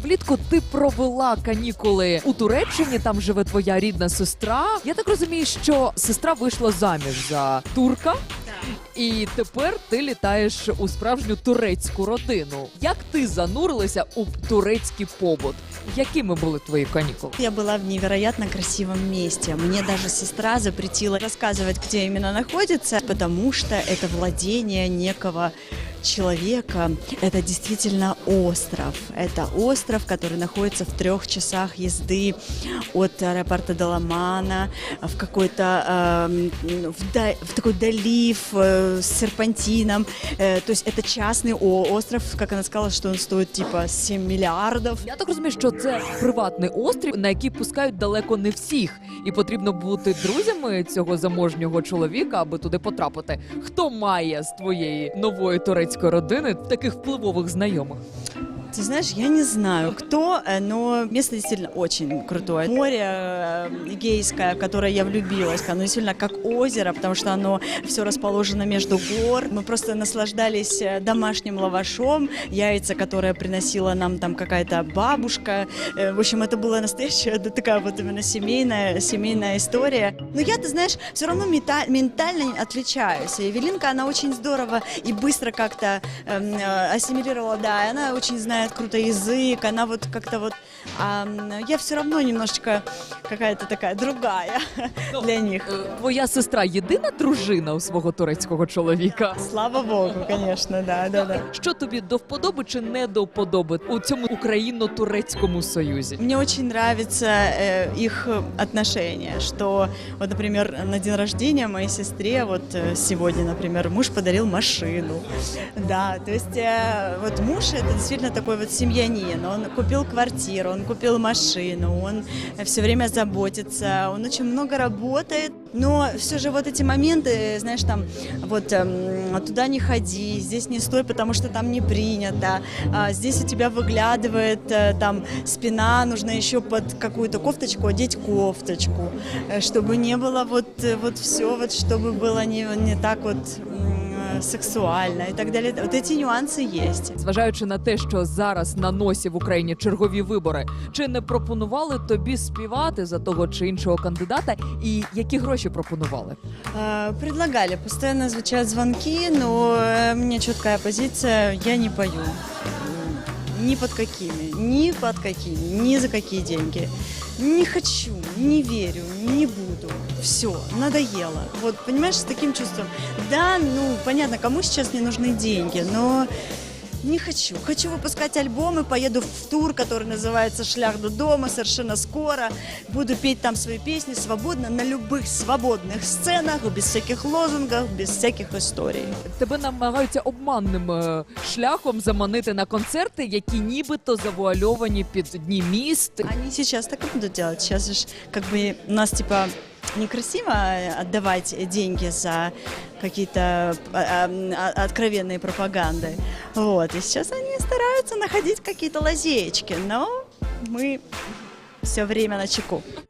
Влітку ти провела канікули у Туреччині. Там живе твоя рідна сестра. Я так розумію, що сестра вийшла заміж за турка. І тепер ти літаєш у справжню турецьку родину. Як ти занурилася у турецький побут? Якими були твої канікули? Я была в невероятно красивом месте. Мне даже сестра запретила рассказывать, где именно находится, потому что это владение некого человека. Это действительно остров. Это остров, который находится в трех часах езды от аэропорта Даламана в какой-то эм, в, да- в такой долив э, с серпантином. Э, то есть это частный о- остров, как она сказала, что он стоит типа 7 миллиардов. Я так розумію, що це приватний острів, на який пускають далеко не всіх, і потрібно бути друзями цього заможнього чоловіка, аби туди потрапити. Хто має з твоєї нової турецької родини таких впливових знайомих? Ты знаешь, я не знаю, кто, э, но место действительно очень крутое. Море э, Эгейское, в которое я влюбилась, оно действительно как озеро, потому что оно все расположено между гор. Мы просто наслаждались э, домашним лавашом, яйца, которые приносила нам там какая-то бабушка. В общем, это была настоящая да, такая вот именно семейная, семейная история. Но я, ты знаешь, все равно мета- ментально отличаюсь. И Эвелинка, она очень здорово и быстро как-то эм, э, ассимилировала, да, она очень знает круто язык, она вот как-то вот... а, м, я все равно немножечко какая-то такая другая для них. Е, Твоя сестра єдина дружина у свого турецького чоловіка. Слава богу, конечно, да, да, да. Що тобі до вподоби чи не до вподоби у цьому україно-турецькому союзі? Мне очень нравится э, их отношения, что вот, например, на день рождения моей сестре, вот э, сегодня, например, муж подарил машину, да, то есть э, вот муж это действительно такой вот семьянин, он купил квартиру, он купил машину, он все время заботится, он очень много работает, но все же вот эти моменты, знаешь, там вот эм, туда не ходи, здесь не стой, потому что там не принято, а здесь у тебя выглядывает э, там спина, нужно еще под какую-то кофточку одеть кофточку, э, чтобы не было вот, э, вот все, вот чтобы было не, не так вот м, сексуально и так далее. Вот эти нюансы есть. Зважаючи на те, що зараз на носі в Україні чергові вибори, чи не пропонували тобі співати за того чи іншого кандидата, і які гроші пропонували? Э, Предлагали, постоянно звучат звонки, но э, у меня четкая позиция, я не пою. М, Ни под какими, ни под какими, ни за какие деньги. Не хочу, не верю, не буду. Все, надоело. Вот, понимаешь, с таким чувством. Да, ну, понятно, кому сейчас не нужны деньги, но не хочу. Хочу выпускать альбомы, поеду в тур, который называется «Шлях до дома» совершенно скоро. Буду петь там свои песни свободно, на любых свободных сценах, без всяких лозунгов, без всяких историй. Тебе намагаються обманним е, шляхом заманити на концерти, які нібито завуальовані під дні міст. Они сейчас так и будут делать. Сейчас же ж как бы у нас типа некрасиво э, отдавать деньги за какие-то э, э, а- откровенные пропаганды. Вот. И сейчас они стараются находить какие-то лазеечки, но мы все время на чеку.